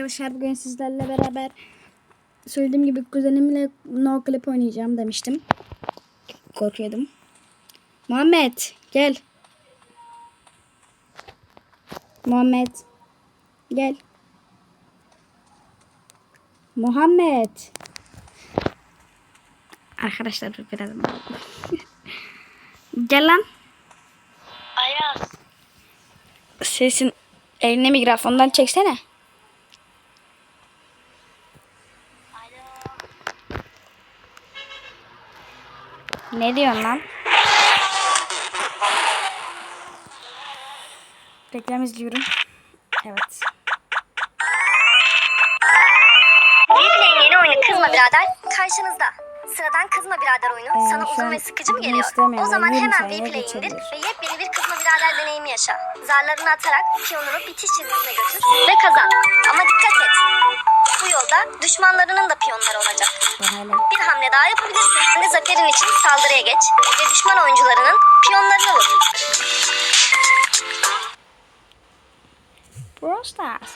Arkadaşlar bugün sizlerle beraber söylediğim gibi kuzenimle no clip oynayacağım demiştim. Korkuyordum. Muhammed gel. Muhammed gel. Muhammed. Arkadaşlar dur biraz. gel lan. Ayaz. Sesin eline mikrofondan çeksene. Ne diyorsun lan? Reklam izliyorum. Evet. Replay'in yeni oyunu Kızma Birader karşınızda. Sıradan Kızma Birader oyunu Ee, sana şu uzun ve sıkıcı mı bunu geliyor? istemiyorum. O zaman hemen saniye Replay'i indir ve yepyeni bir Kızma Birader deneyimi yaşa. Zarlarını atarak piyonunu bitiş çizgisine götür ve kazan. Ama dikkat et. Bu yolda düşmanlarının da piyonları olacak. Bir hamle daha yapabilirsin. Şimdi zaferin için saldırıya geç ve düşman oyuncularının piyonlarını vur. Brawl Stars.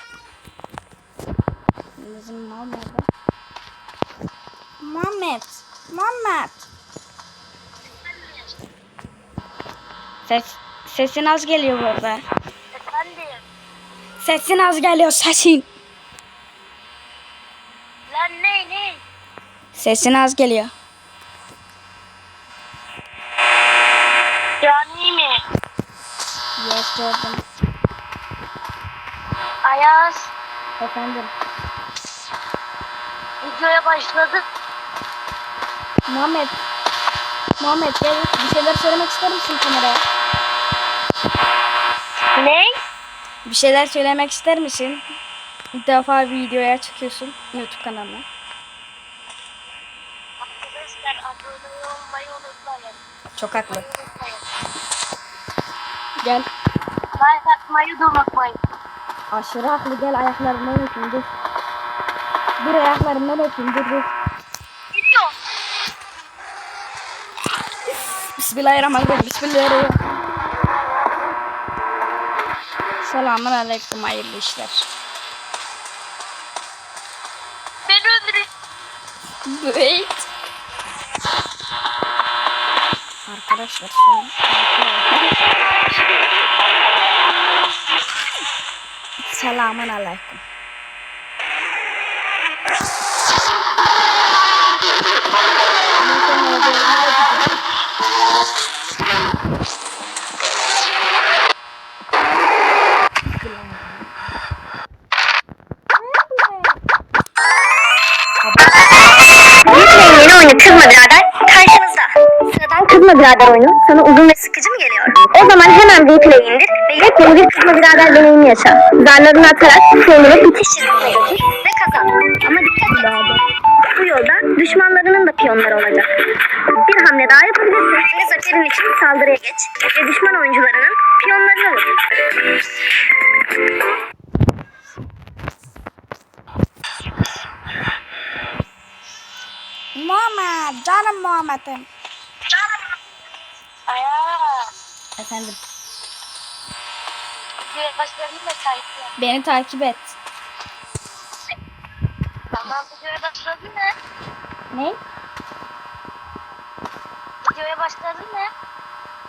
Bizim Muhammed. Muhammed. Muhammed. Ses, sesin az geliyor burada. Efendim. Sesin az geliyor sesin. Lan ne ne? Sesin az geliyor. Cani mi? Yes gördüm. Ayaz. Efendim. Videoya başladık. Muhammed. Muhammed gel bir şeyler söylemek ister misin kameraya? Ne? Bir şeyler söylemek ister misin? İlk defa videoya çıkıyorsun YouTube kanalına. Çok haklı. Gel. Like atmayı da unutmayın. Aşırı haklı gel ayaklarımdan öpeyim dur. Dur ayaklarımdan öpeyim dur dur. Gidiyor. Bismillahirrahmanirrahim. Bismillahirrahmanirrahim. Selamun aleyküm hayırlı işler. Beni öldürün. Wait. Arkadaşlar an Selamun aleyküm. Kızma Birader oyunu sana uzun ve sıkıcı mı geliyor? O zaman hemen Replay'i indir ve yepyeni bir Kızma Birader deneyimi yaşa. Zarlarını atarak piyonunu bitiş çizgisine götür ve kazan. Ama dikkat et. Bu yolda düşmanlarının da piyonları olacak. Bir hamle daha yapabilirsin ve zaferin için saldırıya geç ve düşman oyuncularının piyonlarını vur. Muhammed, canım Muhammed'im. Ayaz. Efendim, başlayalım mı sayfaya? beni takip et. Tamam videoya başladın mı? Ne? Videoya başladın mı?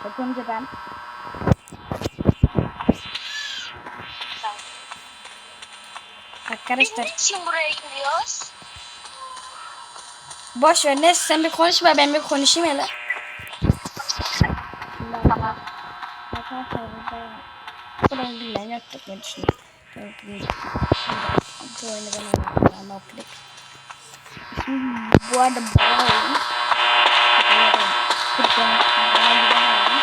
Çok. Tamam. Biz Arkadaşlar, niçin buraya giriyoruz? boş ver. Neyse sen bir konuşma, ben bir konuşayım hele. Tamam. Arkadaşlar, burada burayı bilmeyen ne düşünüyorum. Evet, bir- Bu oyunu ben oynuyorum. Ama o klip. Şimdi bu arada bu oyun. Türkçe'nin bana güzel oyun.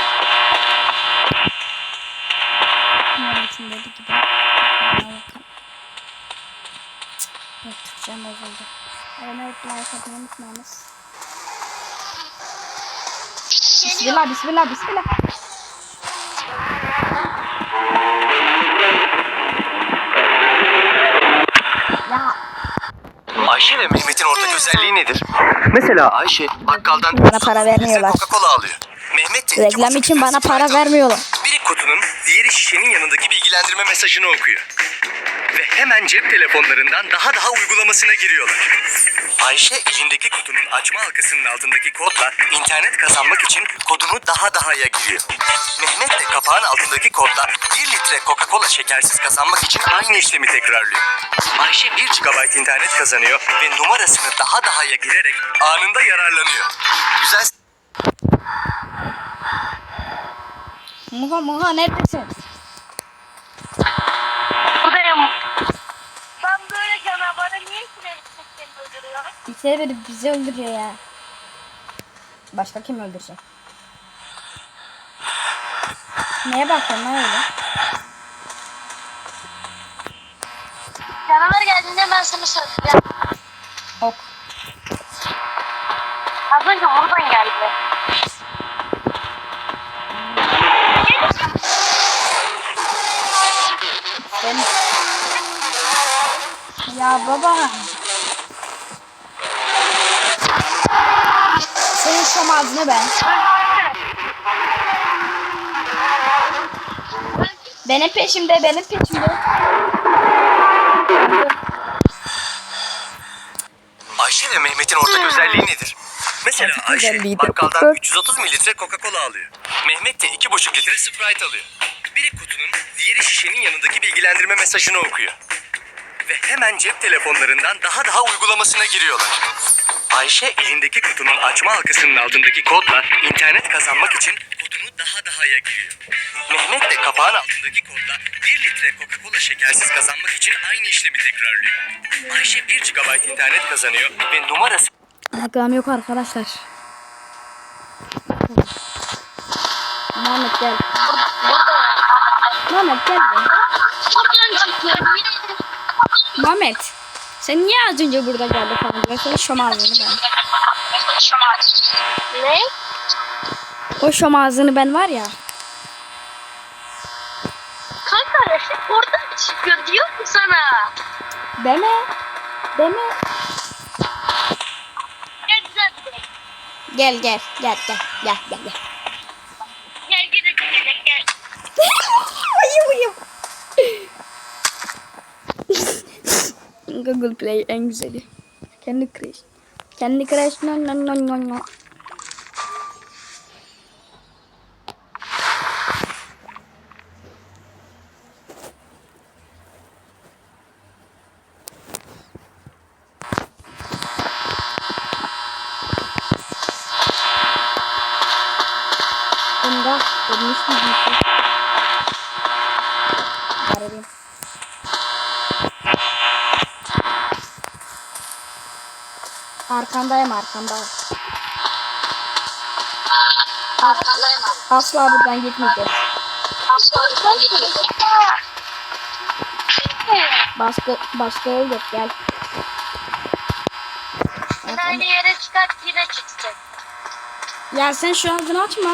Bunun için dedi gibi. Türkçem bozuldu. Abone olup like atmayı unutmayınız. Bismillah, bismillah, bismillah. Ayşe ve Mehmet'in ortak özelliği nedir? Mesela Ayşe bakkaldan Bana para vermiyorlar. Coca-Cola alıyor. Mehmet de iki reklam buçuk için litre bana Sprite para alıyor. vermiyorlar. Biri kutunun, diğeri şişenin yanındaki bilgilendirme mesajını okuyor. ve hemen cep telefonlarından daha daha uygulamasına giriyorlar. Ayşe elindeki kutunun açma halkasının altındaki kodla internet kazanmak için kodunu daha daha'ya giriyor. Mehmet de kapağın altındaki kodla 1 litre Coca-Cola şekersiz kazanmak için aynı işlemi tekrarlıyor. Ayşe 1 GB internet kazanıyor ve numarasını daha daha'ya girerek anında yararlanıyor. Güzel Muha Muha neredesin? Buradayım. Ben böyle canavara niye seni öldürüyor? İçeri biri bizi öldürüyor ya. Başka kim öldürecek? Neye bakıyorsun lan öyle? Canavar geldiğinde ben sana söyleyeceğim. Ok. Az önce buradan geldi. Ben... Ya baba. Senin şam ağzını ben. Benim peşimde, benim peşimde. Ayşe ve Mehmet'in ortak özelliği nedir? Mesela Ortak Ayşe özelliği de bakkaldan Coca- 330 mililitre Coca-Cola alıyor. Mehmet de 2,5 litre Sprite alıyor. Biri kutunun, diğeri şişenin yanındaki bilgilendirme mesajını okuyor. Ve hemen cep telefonlarından daha daha uygulamasına giriyorlar. Ayşe elindeki kutunun açma halkasının altındaki kodla internet kazanmak için daha daha'ya giriyor. Mehmet de kapağın altındaki kodla 1 litre Coca-Cola şekersiz kazanmak için aynı işlemi tekrarlıyor. Ayşe 1 GB internet kazanıyor ve numarası Reklam yok arkadaşlar. Muhammed gel. Muhammed gel. Muhammed. Sen niye az önce burada geldin falan? Ben senin şom ağzını ben. Ne? O şom ağzını ben var ya. Kanka Reşit oradan çıkıyor diyor mu sana? Deme. Deme. Gel güzel. Gel gel gel gel gel gel gel. Gel gel gel gel uyum. Google Play en güzeli. Kendi Crush. Kendi Crush. No no no no no. Arkandayım arkanda. Arkandayım. Asla buradan gitmeyeceğiz. Aslan gidiyor. Başka başka yol yok gel. Yine aynı yere çıkart yine çıksın. Ya sen şu ağzını açma.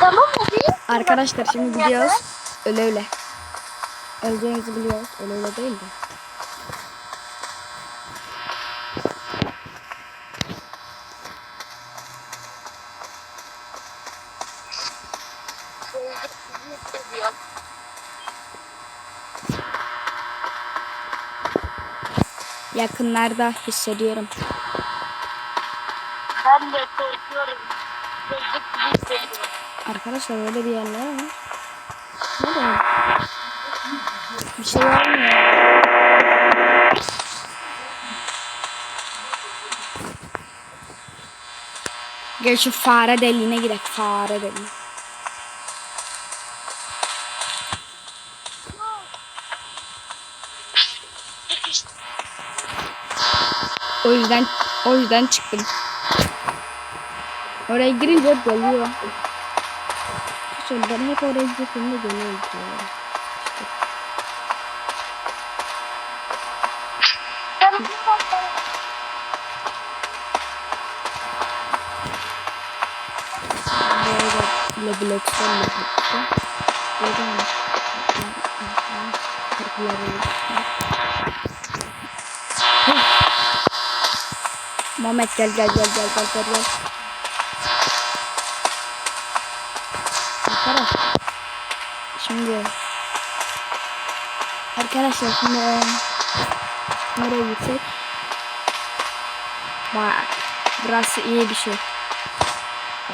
Tamam mı değil? Arkadaşlar şimdi gidiyoruz. Öyle öyle. Öleceğimizi biliyoruz. Öyle öyle değil de. Diyor. Yakınlarda hissediyorum. Ben de korkuyorum. Gözlük gibi hissediyorum. Arkadaşlar öyle bir yerler var. Ne de? Bir şey olmuyor. Şu fare deliğine gidelim. Fare deliği. O yüzden o yüzden çıktım. Oraya girince hep geliyor. Şöyle ben hep oraya girdiğimde geliyor. diyorlar. Böyle leblekten leblekten. Buradan Mehmet gel gel gel gel gel gel gel. Arkadaş. Şimdi Arkadaşlar şimdi nereye gitsek? Bak burası iyi bir şey.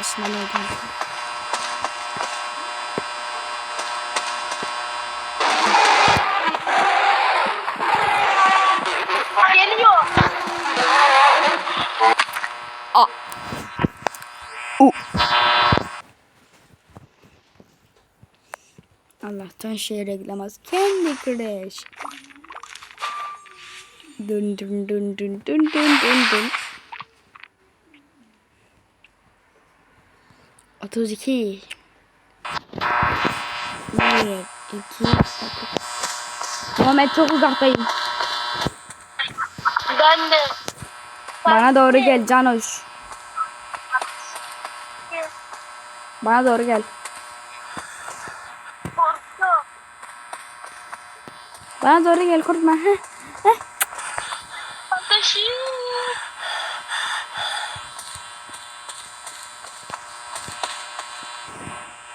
Aslında ne diyeyim? Geliyor. Aa. U. Allah'tan şey reklamaz. Kendi Crash. Dün dün dün dün dün dün dün dün. 32 1 2 Muhammed çok uzaktayım. Ben de. Bana doğru gel Canoş. Bana doğru gel. Korktum. Bana doğru gel korkma. Heh. Heh. Ateşim.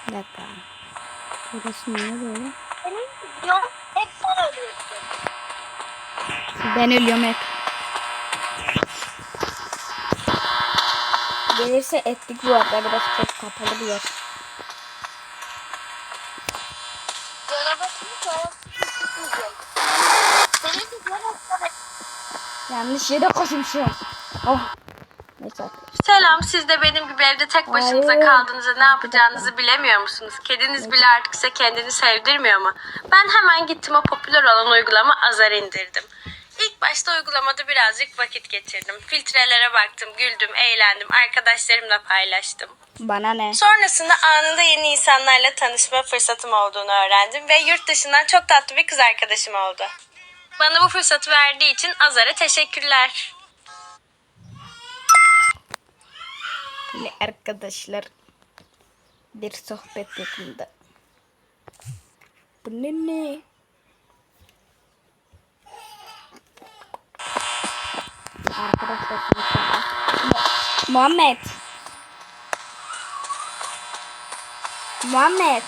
Bir dakika. Burası niye böyle? Senin videon hep sen ölüyorsun. Ben ölüyorum hep. Gelirse ettik bu arada biraz çok kapalı bir yer. Yanlış yere koşmuşum. Oh. Neyse. Selam, siz de benim gibi evde tek başınıza Hayır. kaldığınızda ne yapacağınızı bilemiyor musunuz? Kediniz bile artık size kendini sevdirmiyor mu? Ben hemen gittim o popüler olan uygulama Azar indirdim. İlk başta uygulamada birazcık vakit geçirdim. Filtrelere baktım, güldüm, eğlendim, arkadaşlarımla paylaştım. Bana ne? Sonrasında anında yeni insanlarla tanışma fırsatım olduğunu öğrendim ve yurt dışından çok tatlı bir kız arkadaşım oldu. Bana bu fırsatı verdiği için Azar'a teşekkürler. Yine arkadaşlar bir sohbet yakında. Bu ne ne? Sana- Mu- Muhammed. Muhammed.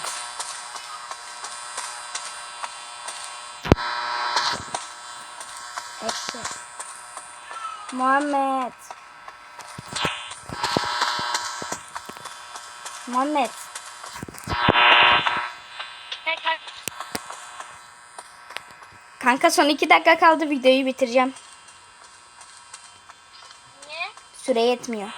Muhammed. Kanka son iki dakika kaldı videoyu bitireceğim. Niye? Süre yetmiyor.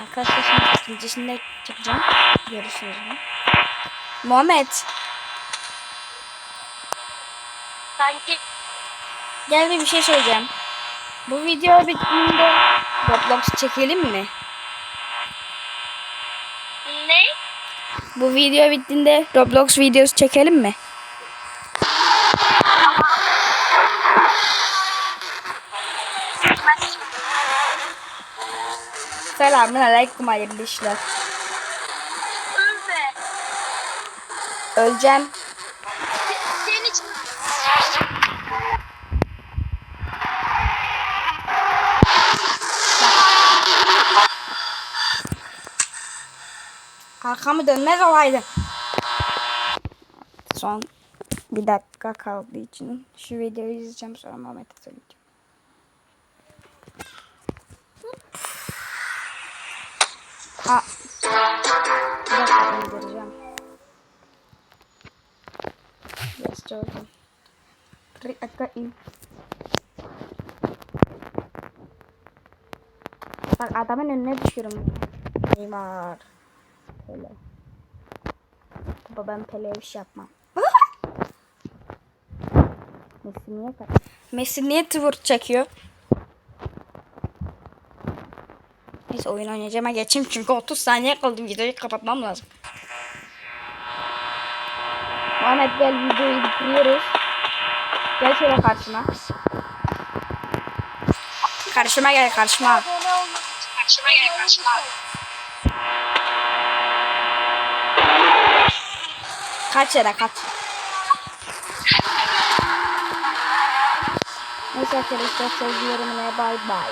Arkadaşlar şimdi ikincisinde çıkacağım. Görüşürüz. Muhammed. Sanki Gel bir bir şey söyleyeceğim. Bu video bittiğinde Roblox çekelim mi? ne? Bu video bittiğinde Roblox videosu çekelim mi? Selamun aleyküm hayırlı işler. Öleceğim. Arkamı dönmez olaydı. Son bir dakika kaldığı için şu videoyu izleyeceğim sonra Mehmet'e söyleyeceğim. Aa. Bir dakika indireceğim. Jordan. Bir dakika in. Bak adamın önüne düşüyorum. Neymar. Pele. Baba ben Pele'ye bir şey yapmam. Messi niye Messi niye twerk çekiyor? Neyse oyun oynayacağıma geçeyim çünkü 30 saniye kaldı videoyu kapatmam lazım. Muhammed gel videoyu bitiriyoruz. Gel şöyle karşıma. Karşıma gel karşıma. Karşıma gel karşıma. Kaç yere kaç. Neyse arkadaşlar sevgilerimle bay bay.